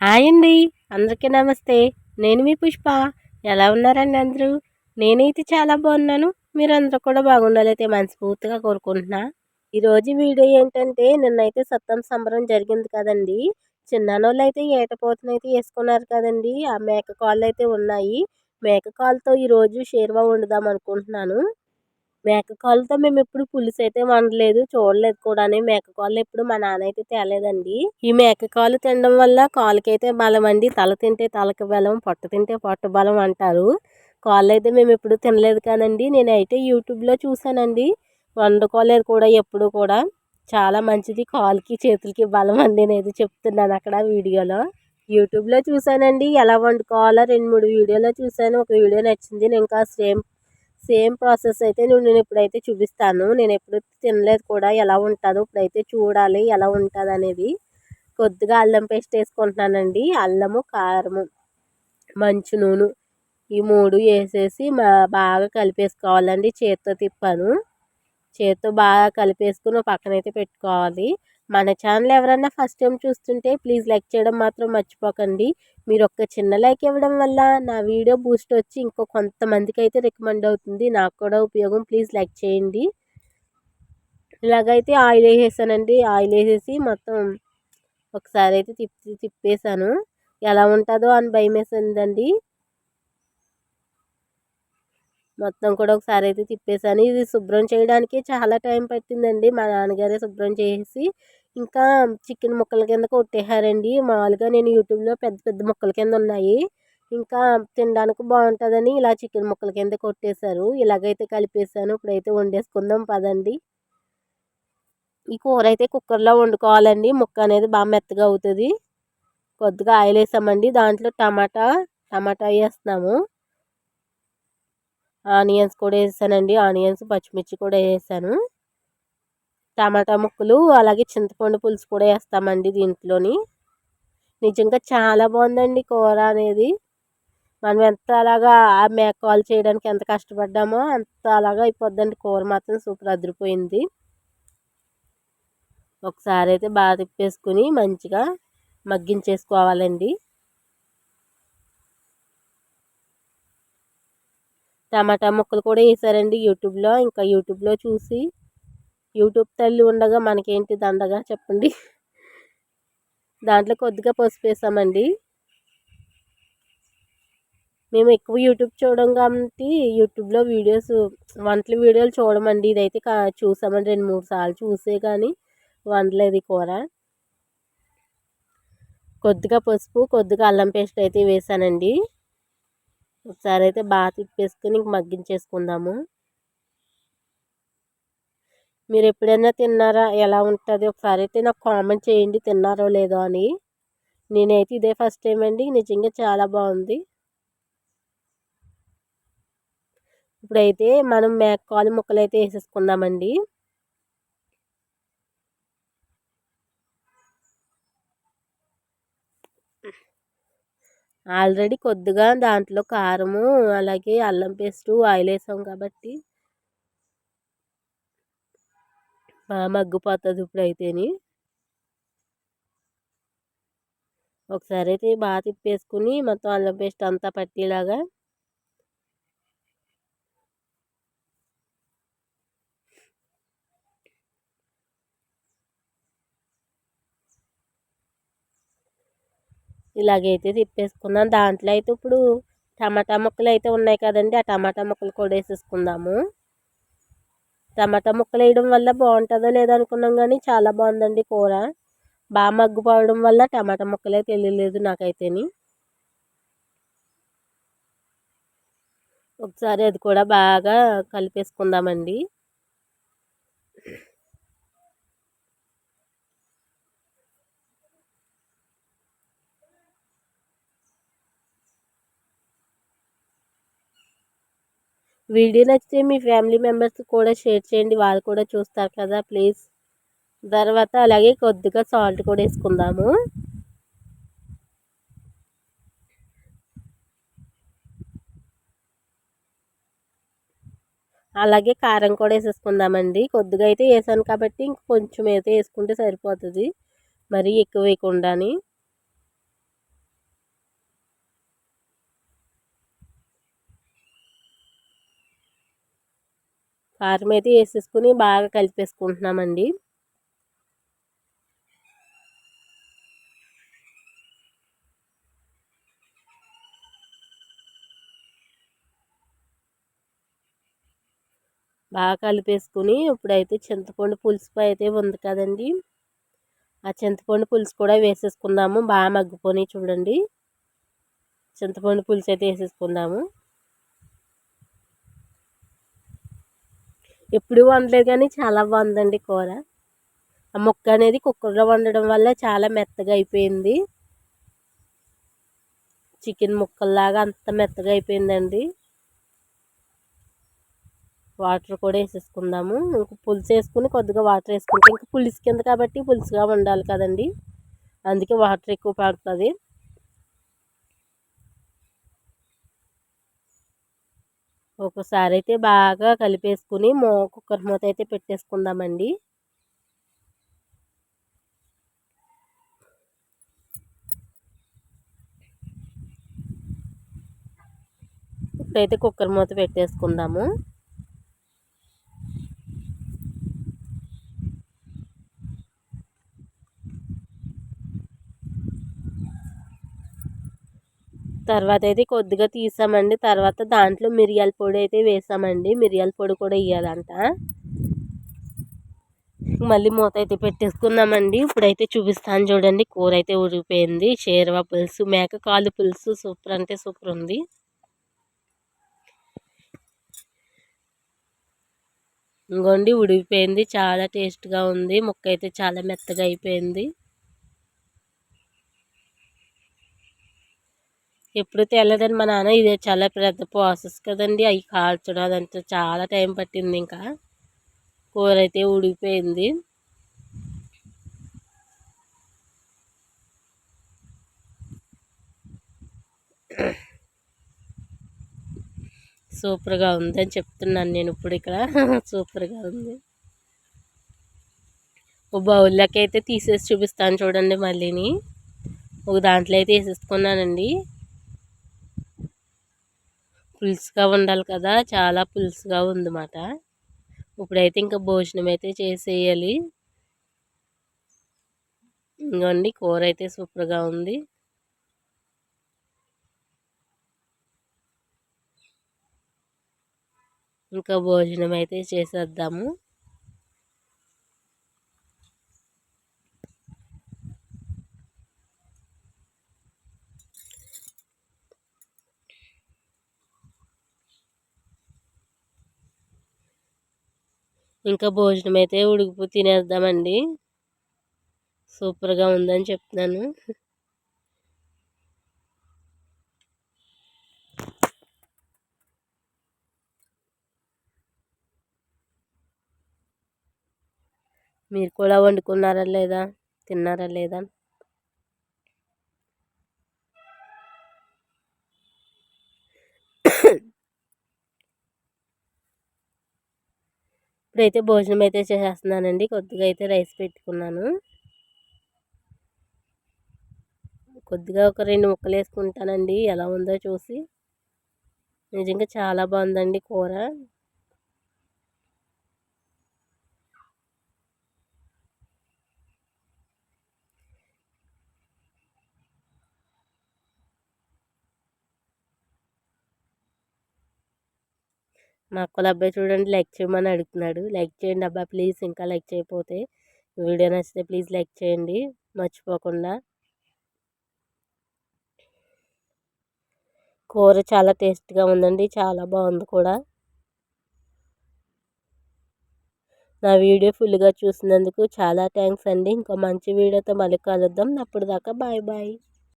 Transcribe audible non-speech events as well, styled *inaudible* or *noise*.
Hi అండి. అందరికీ నమస్తే. నేను మీ పుష్ప. ఎలా ఉన్నారండి అందరూ? నేనైతే చాలా బాగున్నాను. మీరందరూ కూడా బాగుండాలైతే మనస్ఫూర్తిగా కోరుకుంటున్నా. ఈరోజు వీడియో ఏంటంటే నిన్నైతే సత్తం సంబరం జరిగింది కదండి. చిన్నానోళ్ళు అయితే ఏటపోతనైతే వేసుకున్నారు కదండి. ఆ మేక కాళ్ళు అయితే ఉన్నాయి. మేక కాళ్ళతో ఈరోజు షేర్వా వండుదాం అనుకుంటున్నాను. మేకకాలుతో మేము ఎప్పుడు పులుసు అయితే వండలేదు చూడలేదు కూడా. మేకకాళ్ళు ఎప్పుడు మా నాన్న అయితే తేలేదండి. ఈ మేకకాలు తినడం వల్ల కాలుకైతే బలం అండి. తల తింటే తలకి బలం పొట్ట తింటే పొట్ట బలం అంటారు. కాళ్ళు అయితే మేము ఎప్పుడు తినలేదు కానండి. నేనైతే యూట్యూబ్లో చూసానండి వండుకోలేదు కూడా ఎప్పుడు కూడా. చాలా మంచిది. కాలుకి చేతులకి బలం అండి నేను చెప్తున్నాను అక్కడ వీడియోలో. యూట్యూబ్లో చూసానండి ఎలా వండుకోవాలో రెండు మూడు వీడియోలో చూసాను ఒక వీడియో నచ్చింది నేను ఇంకా సేమ్ సేమ్ ప్రాసెస్ అయితే నేను ఇప్పుడైతే చూపిస్తాను. నేను ఎప్పుడు తినలేదు కూడా. ఎలా ఉంటుందో ఇప్పుడైతే చూడాలి. ఎలా ఉంటుంది అనేది కొద్దిగా అల్లం పేస్ట్ వేసుకుంటున్నానండి. అల్లము కారము మంచు నూనె ఈ మూడు వేసేసి మా బాగా కలిపేసుకోవాలండి. చేత్తో తిప్పాను. చేత్తో బాగా కలిపేసుకుని అయితే పెట్టుకోవాలి. మన ఛానల్ ఎవరన్నా ఫస్ట్ టైం చూస్తుంటే ప్లీజ్ లైక్ చేయడం మాత్రం మర్చిపోకండి. మీరు ఒక్క చిన్న లైక్ ఇవ్వడం వల్ల నా వీడియో బూస్ట్ వచ్చి ఇంకో కొంతమందికి అయితే రికమెండ్ అవుతుంది. నాకు కూడా ఉపయోగం. ప్లీజ్ లైక్ చేయండి. ఇలాగైతే ఆయిల్ వేసేసానండి. ఆయిల్ వేసేసి మొత్తం ఒకసారి అయితే తిప్పి తిప్పేసాను. ఎలా ఉంటుందో అని భయం వేసిందండి మొత్తం కూడా ఒకసారి అయితే తిప్పేసాను. ఇది శుభ్రం చేయడానికి చాలా టైం పట్టిందండి. మా నాన్నగారే శుభ్రం చేసి ఇంకా చికెన్ ముక్కల కింద కొట్టేశారండి. మామూలుగా నేను యూట్యూబ్లో పెద్ద పెద్ద ముక్కల కింద ఉన్నాయి. ఇంకా తినడానికి బాగుంటుందని ఇలా చికెన్ ముక్కల కింద కొట్టేశారు. ఇలాగైతే కలిపేసాను. ఇప్పుడైతే వండేసుకుందాం పదండి. ఈ కూర అయితే కుక్కర్లో వండుకోవాలండి. ముక్క అనేది బాగా మెత్తగా అవుతుంది. కొద్దిగా ఆయిల్ వేసామండి దాంట్లో టమాటా టమాటా వేస్తున్నాము. ఆనియన్స్ కూడా వేసానండి. ఆనియన్స్ పచ్చిమిర్చి కూడా వేసాను. టమాటా ముక్కలు అలాగే చింతపండు పులుసు కూడా వేస్తామండి దీంట్లోని. నిజంగా చాలా బాగుందండి కూర అనేది. మనం ఎంత అలాగా ఆ మేకాలు చేయడానికి ఎంత కష్టపడ్డామో అంత అలాగా అయిపోద్దండి. కూర మాత్రం సూపర్ అదిరిపోయింది. ఒకసారి అయితే బాగా తిప్పేసుకుని మంచిగా మగ్గించేసుకోవాలండి. టమాటా ముక్కలు కూడా వేసారండి యూట్యూబ్లో. ఇంకా యూట్యూబ్లో చూసి యూట్యూబ్ తల్లి ఉండగా మనకేంటి దండగా చెప్పండి. దాంట్లో కొద్దిగా పసుపు వేసామండి. మేము ఎక్కువ యూట్యూబ్ చూడడం కాబట్టి యూట్యూబ్లో వీడియోస్ వంటల వీడియోలు చూడమండి. ఇదైతే చూసామండి రెండు మూడు సార్లు చూసే కానీ వండలేదు కూర. కొద్దిగా పసుపు కొద్దిగా అల్లం పేస్ట్ అయితే వేసానండి. ఒకసారి అయితే బాగా తిప్పేసుకుని మగ్గించేసుకుందాము. మీరు ఎప్పుడైనా తిన్నారా? ఎలా ఉంటుంది? ఒకసారి అయితే నాకు కామెంట్ చేయండి తిన్నారో లేదో అని. నేనైతే ఇదే ఫస్ట్ టైం అండి. నిజంగా చాలా బాగుంది. ఇప్పుడైతే మనం మేకకాలు ముక్కలు అయితే వేసేసుకుందామండి. ఆల్రెడీ కొద్దిగా దాంట్లో కారము అలాగే అల్లం పేస్టు ఆయిల్ వేసాం కాబట్టి బాగా మగ్గిపోతుంది ఇప్పుడు అయితేని ఒకసారి అయితే బాగా తిప్పేసుకుని మొత్తం అల్లం పేస్ట్ అంతా పట్టేలాగా ఇలాగైతే తిప్పేసుకుందాం. దాంట్లో అయితే ఇప్పుడు టమాటా ముక్కలు అయితే ఉన్నాయి కదండి. ఆ టమాటా ముక్కలు కూడా వేసేసుకుందాము. టమాటా ముక్కలు వేయడం వల్ల బాగుంటుందో లేదో అనుకున్నాం కానీ చాలా బాగుందండి కూర. బాగా మగ్గుపోవడం వల్ల టమాటా ముక్కలే తెలియలేదు నాకైతేని. ఒకసారి అది కూడా బాగా కలిపేసుకుందామండి. వీడియో నచ్చితే మీ ఫ్యామిలీ మెంబర్స్ కూడా షేర్ చేయండి. వాళ్ళు కూడా చూస్తారు కదా ప్లీజ్. తర్వాత అలాగే కొద్దిగా సాల్ట్ కూడా వేసుకుందాము. అలాగే కారం కూడా వేసేసుకుందామండి. కొద్దిగా అయితే వేసాను కాబట్టి ఇంకొంచెం అయితే వేసుకుంటే సరిపోతుంది. మరీ ఎక్కువ వేయకుండాని. కారం అయితే వేసేసుకుని బాగా కలిపేసుకుంటున్నామండి. బాగా కలిపేసుకుని ఇప్పుడైతే చింతపండు పులుసు అయితే ఉంది కదండి. ఆ చింతపండు పులుసు కూడా వేసేసుకుందాము. బాగా మగ్గిపోయి చూడండి. చింతపండు పులుసు అయితే వేసేసుకుందాము. ఎప్పుడు వండలేదు కానీ చాలా బాగుందండి కూర. ఆ ముక్క అనేది కుక్కర్లో వండడం వల్ల చాలా మెత్తగా అయిపోయింది. చికెన్ ముక్కల్లాగా అంత మెత్తగా అయిపోయిందండి. వాటర్ కూడా వేసేసుకుందాము. ఇంక పులుసు వేసుకుని కొద్దిగా వాటర్ వేసుకుంటే ఇంకా పులుసు కింద కాబట్టి పులుసుగా ఉండాలి కదండి. అందుకే వాటర్ ఎక్కువ పడుతుంది ఒకసారి అయితే బాగా కలిపేసుకుని మో కుక్కర్ మూత అయితే పెట్టేసుకుందామండి. ఇప్పుడైతే కుక్కర్ మూత పెట్టేసుకుందాము. తర్వాత అయితే కొద్దిగా తీసామండి. తర్వాత దాంట్లో మిరియాల పొడి అయితే వేసామండి. మిరియాల పొడి కూడా ఇవ్వాలంట మళ్ళీ మూత అయితే పెట్టేసుకున్నామండి. ఇప్పుడైతే చూపిస్తాను చూడండి. కూర అయితే ఉడికిపోయింది. షేర్వా పులుసు మేక కాలు పులుసు సూపర్ అంటే సూపర్ ఉంది. ఇంకోండి ఉడికిపోయింది. చాలా టేస్ట్గా ఉంది. ముక్క అయితే చాలా మెత్తగా అయిపోయింది. ఎప్పుడు తెల్లదని మా నాన్న ఇది చాలా పెద్ద ప్రాసెస్ కదండి. అవి కాల్చడం అదంతా చాలా టైం పట్టింది ఇంకా. కూర అయితే ఉడికిపోయింది. సూపర్గా ఉందని చెప్తున్నాను నేను ఇప్పుడు ఇక్కడ. *laughs* సూపర్గా ఉంది. ఓ బౌల్లోకి అయితే తీసేసి చూపిస్తాను చూడండి మళ్ళీని. ఒక దాంట్లో అయితే వేసేసుకున్నానండి. పులుసుగా ఉండాలి కదా చాలా పులుసుగా ఉందన్నమాట. ఇప్పుడైతే ఇంకా భోజనం అయితే చేసేయాలి. ఇంకోండి కూర అయితే సూపర్గా ఉంది. ఇంకా భోజనం అయితే చేసేద్దాము. ఇంకా భోజనం అయితే ఉడికిపో తినేద్దామండి. సూపర్గా ఉందని చెప్తున్నాను. మీరు కూడా వండుకున్నారా లేదా? తిన్నారా లేదా? ఇప్పుడైతే భోజనం అయితే చేసేస్తున్నానండి. కొద్దిగా అయితే రైస్ పెట్టుకున్నాను. కొద్దిగా ఒక రెండు ముక్కలు వేసుకుంటానండి ఎలా ఉందో చూసి. నిజంగా చాలా బాగుందండి కూర. మా అక్కల అబ్బాయి చూడండి లైక్ చేయమని అడుగుతున్నాడు. లైక్ చేయండి అబ్బాయి ప్లీజ్ ఇంకా లైక్ చేయకపోతే. వీడియో నచ్చితే ప్లీజ్ లైక్ చేయండి. మర్చిపోకుండా. కూర చాలా టేస్ట్గా ఉందండి చాలా బాగుంది కూడా. నా వీడియో ఫుల్గా చూసినందుకు చాలా థ్యాంక్స్ అండి. ఇంకా మంచి వీడియోతో మళ్ళీ కలుద్దాం. అప్పుడు దాకా బాయ్ బాయ్.